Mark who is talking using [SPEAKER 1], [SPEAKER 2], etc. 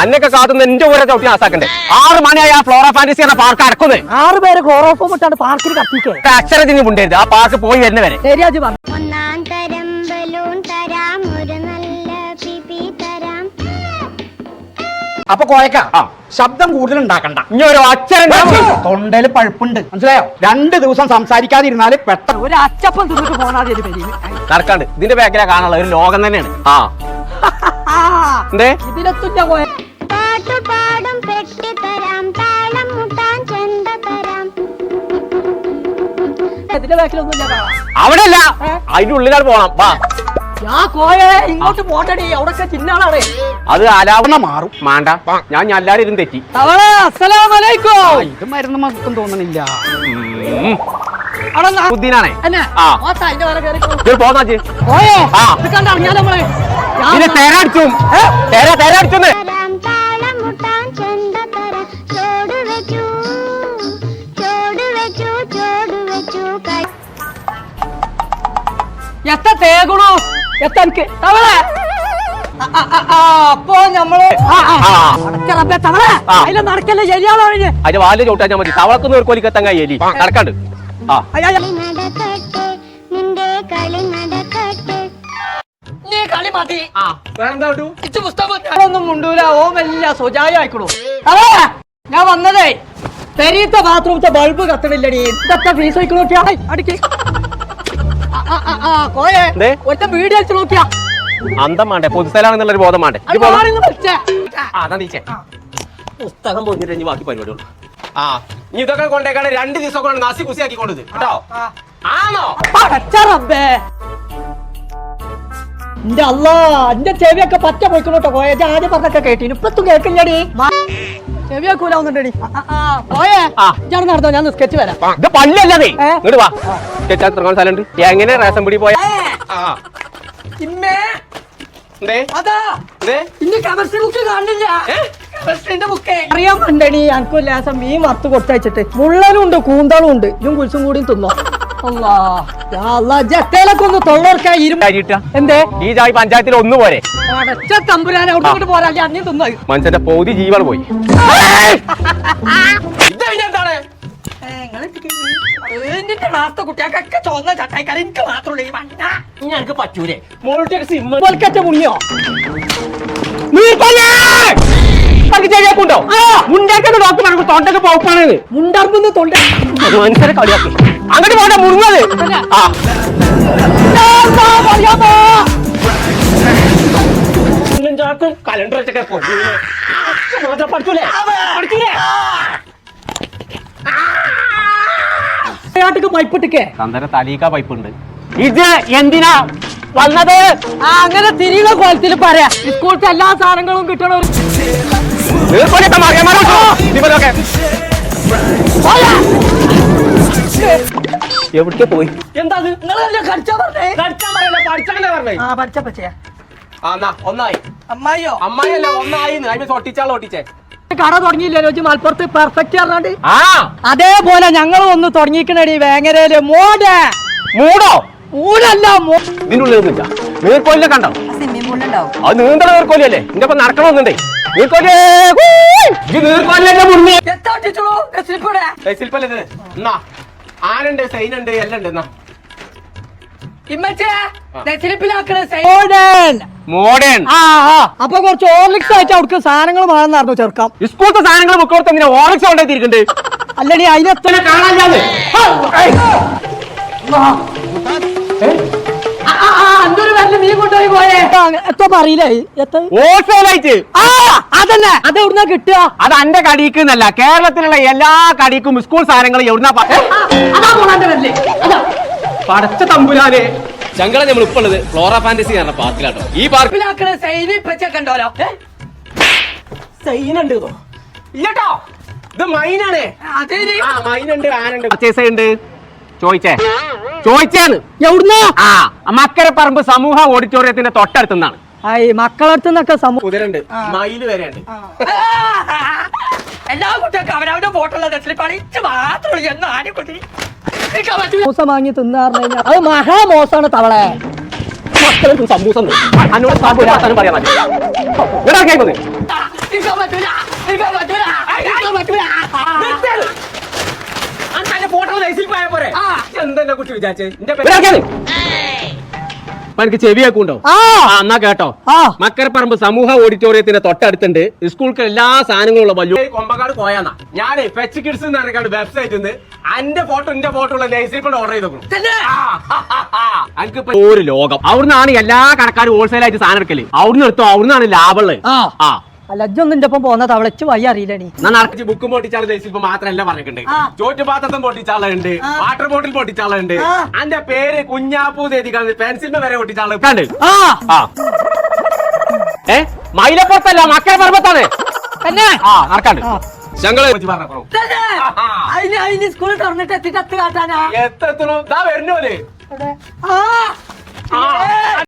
[SPEAKER 1] അന്നൊക്കെ കാത്തുന്ന എന്റെ ഓരോ ചവിട്ടി ആസാക്കണ്ടേ? ആറ് മണിയായി ആ ഫ്ലോറ ഫാന്റസി എന്ന പാർക്ക് അടക്കുന്നേ.
[SPEAKER 2] ആറ് പേര് ക്ലോറോഫോം ഇട്ടാണ് പാർക്കിൽ കത്തിക്കേ.
[SPEAKER 1] അക്ഷരത്തിന് മുണ്ടരുത്. ആ പാർക്ക് പോയി വരുന്ന വരെ.
[SPEAKER 2] ശരിയാജ്
[SPEAKER 3] ഒന്നാം തരം ബലൂൺ തരാം. ഒരു നല്ല പിപി തരാം.
[SPEAKER 4] അപ്പൊ കോയക്ക ശബ്ദം കൂടുതൽ ഉണ്ടാക്കണ്ട.
[SPEAKER 1] ഇനി ഒരു അച്ഛൻ
[SPEAKER 4] തൊണ്ടയിൽ പഴുപ്പുണ്ട്. മനസ്സിലായോ? രണ്ട് ദിവസം സംസാരിക്കാതിരുന്നാൽ പെട്ടെന്ന്
[SPEAKER 2] ഒരു അച്ചപ്പം തിന്നിട്ട്
[SPEAKER 1] നടക്കാണ്ട്. ഇതിന്റെ ബാക്കിലാ കാണാനുള്ള ഒരു ലോകം തന്നെയാണ്. ആ. എന്തേ?
[SPEAKER 2] ഇതിലെത്തുന്ന പോയ
[SPEAKER 3] പാട്ടു പാടും പെട്ടി തരാം താളം മുട്ടാൻ ചെണ്ട തരാം.
[SPEAKER 2] ഇതിന്റെ ബാക്കിലൊന്നും ഇല്ല കാണാം.
[SPEAKER 1] അവിടെ അല്ല അതിന്റെ ഉള്ളിലാണ് പോണം. വാ.
[SPEAKER 2] ഞാൻ കോയേ ഇങ്ങോട്ട് പോട്ടടി. അവിടൊക്കെ ചിന്നാളാണ്
[SPEAKER 1] അത് അലാവണ
[SPEAKER 4] മാറും.
[SPEAKER 1] മാണ്ട. ഞാൻ എല്ലാരും ഇരുന്ന് തെറ്റി.
[SPEAKER 2] തവള അസ്സലാമലൈക്കും
[SPEAKER 4] ഇത് മരുന്ന് മൊത്തം തോന്നണില്ല.
[SPEAKER 1] ഉം.
[SPEAKER 2] അവിടെ നാ-
[SPEAKER 1] ബുദ്ധിനാണേ
[SPEAKER 2] എന്നെ?
[SPEAKER 1] ആ.
[SPEAKER 2] ഓത്താ, അതിന്റെ വേറെ കേറിക്കോ.
[SPEAKER 1] ഇത് പോന്നാ
[SPEAKER 2] കോയെ
[SPEAKER 1] ആ.
[SPEAKER 2] ഇത് നമ്മൾ ഞാൻ
[SPEAKER 1] ഇതിന് തേരടിച്ചു തേര തേരടിച്ചു
[SPEAKER 3] തരാം.
[SPEAKER 2] എത്ര തേകണോ എത്ര എനിക്ക്? തവളെ! അപ്പോ തവളെ! അതിലെ നടക്കല്ലേ ശരിയാണോ
[SPEAKER 1] അതിന്റെ വാൽ ചവിട്ടാൻ മതി. തവളക്കൊന്ന് ഒരു കൊലിക്കത്തങ്ങ എലി. നടക്കാണ്ട്.
[SPEAKER 2] നീ കളി മതി. പുസ്തകം മുണ്ടൂല. ഓ വലിയ സുജായ ആയിക്കണു അതെ ഞാൻ വന്നതേ. പെരീത്ത ബാത്റൂമത്തെ ബൾബ് കത്തണില്ലടി. ഇതൊക്കെ ഫീസ് വയ്ക്കണ നോക്കിയാ? അടിക്ക്. വീഡിയോ അടിച്ചു നോക്കിയാ.
[SPEAKER 1] അന്തം വേണ്ടേ പൊതുസ്ഥലാണെന്നുള്ളൊരു ബോധം വേണ്ടേ
[SPEAKER 2] അത്
[SPEAKER 1] നീച്ചേ. പുസ്തകം പോയി ഇനി ബാക്കി പരിപാടിയുള്ളൂ. ആ ഇനി ഇതൊക്കെ കൊണ്ടേക്കാണ് രണ്ട് ദിവസം കൊണ്ട് നാസി കുസി ആക്കി കൊണ്ടത് കേട്ടോ ആണോ
[SPEAKER 2] പടച്ച റബ്ബേ. എന്റെ അല്ലാ എന്റെ ചെവിയൊക്കെ പറ്റ പോയിക്കണോട്ടോ കോയെ. ഇജ്ജ് ആദ്യം പറഞ്ഞൊക്കെ കേട്ടിന് ഇപ്പത്തും കേൾക്കില്ലടി. കോയെ. നടന്നോ? ഞാൻ സ്കെച്ച് വരാം
[SPEAKER 1] ഇത് പല്ലല്ലേ ഇങ്ങോട്ട് വാ. ചേച്ചാ തുടങ്ങാൻ സ്ഥലമുണ്ട് എങ്ങനെ റേഷൻ പിടി പോയ?
[SPEAKER 2] അറിയാൻ പണ്ടടി എനിക്ക് ലേസം മീൻ വറുത്ത് കൊടുത്തയച്ചിട്ട് മുള്ളനും ഉണ്ട് കൂന്തളും ഉണ്ട് ഇതും കുഴിച്ചും കൂടിയും തിന്നോ. ഒന്ന് തൊള്ളോർക്കാ എന്തേ
[SPEAKER 1] ഈ ജാതി പഞ്ചായത്തിൽ ഒന്ന് പോരെ.
[SPEAKER 2] തമ്പുരാനെ പോരാ
[SPEAKER 1] മനുഷ്യന്റെ പൗതി ജീവൻ പോയി.
[SPEAKER 2] എന്നിട്ട് ക്ലാസ്സത്തെ കുട്ടികൾക്കൊക്കെ ചോന്ന ചട്ടായിക്കാരൻ എനിക്ക് മാത്രമുള്ള ഈ മണ്ണ
[SPEAKER 1] ഞങ്ങൾക്ക് പറ്റൂലേ.
[SPEAKER 2] പോൽക്കറ്റ മുണിയോ?
[SPEAKER 1] ചെവിയാക്കുണ്ടോ മുണ്ടാക്കുന്ന ഡോക്ടർ പറഞ്ഞു തൊണ്ടൊക്കെ പോപ്പാണ്
[SPEAKER 2] മുണ്ടർമ്പെന്ന് തൊണ്ട.
[SPEAKER 1] മനുഷ്യരെ കളിയാക്കി. അങ്ങോട്ട് പോട്ടെ മുറിഞ്ഞത് ആ. കലണ്ടർ വെച്ചൊക്കെ പഠിച്ചൂലേ? പഠിച്ചൂലേ?
[SPEAKER 2] നാട്ടിക്ക് പൈപ്പിട്ടിക്കേ.
[SPEAKER 1] തന്തര തലീക്ക പൈപ്പ് ഉണ്ട് ഇത് എന്തിനാ വന്നത്?
[SPEAKER 2] ആ അങ്ങനെ തിരിയുന്ന കോലത്തിൽ പറയാ. സ്കൂളിലത്തെ എല്ലാ സാധനങ്ങളും കിട്ടണ ഒരു
[SPEAKER 1] എവിടേക്ക് പോയി?
[SPEAKER 2] എന്താ നിങ്ങളല്ലേ കടിച്ചാ പറഞ്ഞേ?
[SPEAKER 1] പഠിച്ചാൻ പറയല്ലേ പഠിച്ചാലേ പറഞ്ഞേ?
[SPEAKER 2] ആ പഠിച്ച പച്ചയാ
[SPEAKER 1] ആ എന്നാ ഒന്നായി.
[SPEAKER 2] അമ്മായിയോ?
[SPEAKER 1] അമ്മായിയല്ല ഒന്നായി അതിന് ഒട്ടിച്ചാളോ ഒട്ടിച്ചേ
[SPEAKER 2] കട തുടങ്ങിയില്ലല്ലോ മലപ്പുറത്ത് പെർഫെക്റ്റ് പറഞ്ഞാണ്ട്.
[SPEAKER 1] ആ.
[SPEAKER 2] അതേപോലെ ഞങ്ങൾ ഒന്ന് തുടങ്ങിക്കണടി വേങ്ങരയിൽ മോടെ.
[SPEAKER 1] മൂടോ?
[SPEAKER 2] മൂടല്ല
[SPEAKER 1] നീർക്കോലിനെ കണ്ടോ? അത് നീന്തല നീർക്കോലിയല്ലേ? നിന്റെ ഒപ്പം നടക്കണമെന്നുണ്ടേ. നീർക്കോലി നീർക്കോലിന്റെ മുന്നേ
[SPEAKER 2] എത്ര ഒട്ടിച്ചോളൂ? സ്ലിപ്പിടെ
[SPEAKER 1] ശില്പല്ലേ എന്നാ ആനുണ്ട് സൈനുണ്ട് എല്ലാം ഉണ്ട് എന്നാ.
[SPEAKER 2] ഇമ്മച്ചേ സ്ലിപ്പിലാക്കണ മോഡേൺ
[SPEAKER 1] മോഡേൺ
[SPEAKER 2] ആ ആ. അപ്പൊ കുറച്ച് ഓർലിക്സ് ആയിട്ട് അവർക്ക് സാധനങ്ങൾ വേണമെന്നായിരുന്നു ചെറുക്കാം.
[SPEAKER 1] സ്കൂളത്തെ സാധനങ്ങൾ മുക്കോർത്ത് എങ്ങനെ ഓർലിക്സ് കൊണ്ടെത്തിയിരിക്കണ്ട്
[SPEAKER 2] അല്ലടി അതിനെത്ര എവിടുന്ന
[SPEAKER 1] അത് അന്റെ കടിക്ക് എന്നല്ല. കേരളത്തിലുള്ള എല്ലാ കടിക്കും സ്കൂൾ സാധനങ്ങളും എവിടുന്നാ പടച്ച തമ്പുരാനെ. ഞങ്ങളെ നമ്മൾ ഇപ്പൊ ഉള്ളത് ഫ്ലോറ ഫാന്റസി പറഞ്ഞ പാർക്കിലാട്ടോ. ഈ
[SPEAKER 2] പാർക്കിലാക്കണ സൈനി കണ്ടോലോ?
[SPEAKER 1] സൈനുണ്ട് ഇല്ലട്ടോ. ഇത് മൈനാണ്.
[SPEAKER 2] അതേ
[SPEAKER 1] ആ മൈനുണ്ട് ആനുണ്ട്. പർച്ചേസ് ഉണ്ട്. ചോയിച്ചേ ചോയിച്ചാണ്
[SPEAKER 2] എവിടുന്ന?
[SPEAKER 1] ആ മക്കര പറമ്പ് സമൂഹ ഓഡിറ്റോറിയത്തിന്റെ തൊട്ടടുത്തുനിന്നാണ്.
[SPEAKER 2] ഐ മക്കളടുത്ത് നിന്നൊക്കെ സമൂഹം
[SPEAKER 1] കുതിരണ്ട് മയിൽ വരെ ഉണ്ട്
[SPEAKER 2] എല്ലാ കുട്ടികൾക്കും അവനവന്റെ ഫോട്ടോ സ്ലിപ്പാണ് ഇച്ച് മാത്രമേ എന്ന് ആരും കുട്ടി മൂസ വാങ്ങി തിന്നാറിന് കഴിഞ്ഞാൽ അത് മഹാമോശമാണ് തവളെ.
[SPEAKER 1] മക്കളെടുത്ത് സമൂസം ഉണ്ട്. എന്നോട് സാബു ഒരു വർത്താനം പറയാൻ
[SPEAKER 2] പറ്റൂല.
[SPEAKER 1] ഫോട്ടോ ലൈസിൽ പോയാ പോരെ. എന്തെന്നെ കുറിച്ച് വിചാരിച്ചേ? പേര് എനിക്ക് ചെവി കേൾക്കുണ്ടോ
[SPEAKER 2] ആ
[SPEAKER 1] എന്നാ കേട്ടോ.
[SPEAKER 2] ആ.
[SPEAKER 1] മക്കരപ്പറമ്പ് സമൂഹ ഓഡിറ്റോറിയത്തിന്റെ തൊട്ടടുത്തുണ്ട്. സ്കൂൾക്ക് എല്ലാ സാധനങ്ങളും ഉള്ള വലിയ കൊമ്പക്കാട് പോയാന്നാ. ഞാൻ ഫെച്ച് കിഡ്സ് എന്ന് പറഞ്ഞ വെബ്സൈറ്റിൽ നിന്ന് എന്റെ ഫോട്ടോ എന്റെ ഫോട്ടോ ഉള്ള കൊണ്ട് ഓർഡർ ചെയ്തോളൂ എനിക്കിപ്പോ ഒരു ലോകം. അവിടുന്നാണ് എല്ലാ കടക്കാരും ഹോൾസെയിൽ ആയിട്ട് സാധനം എടുക്കൽ. അവിടുന്ന് എടുത്തോ? അവിടുന്നാണ് ലാഭമുള്ളത്
[SPEAKER 2] ആ.
[SPEAKER 1] ആ
[SPEAKER 2] അല്ല ഇജ്ജൊന്നും എന്റെ ഒപ്പം പോന്ന തവളച്ച് വയ്യ അറിയില്ല നീ
[SPEAKER 1] ഞാൻ നടത്തി ബുക്ക് പൊട്ടിച്ചാൽ ഇപ്പൊ മാത്രമല്ല പറഞ്ഞിട്ടുണ്ട്.
[SPEAKER 2] ആ.
[SPEAKER 1] ചോറ്റുപാത്രത്തും പൊട്ടിച്ചാളുണ്ട്. വാട്ടർ ബോട്ടിൽ പൊട്ടിച്ചാളുണ്ട്. അന്റെ പേര് കുഞ്ഞാപ്പൂ തേതിക്കാണ് പെൻസിലിന് വരെ പൊട്ടിച്ചാളുണ്ട് ഏ? മൈലപ്പുറത്തല്ല മക്കര പർവത്താണ്.
[SPEAKER 2] തന്നെ?
[SPEAKER 1] ആ നടക്കാണ്ട്.
[SPEAKER 2] ഞങ്ങൾ സ്കൂളിൽ തുറന്നിട്ട് എത്തിട്ട് എത്ത് കാട്ടാനാ?
[SPEAKER 1] എത്തണോ
[SPEAKER 2] വരുന്നോൽ
[SPEAKER 1] ആ.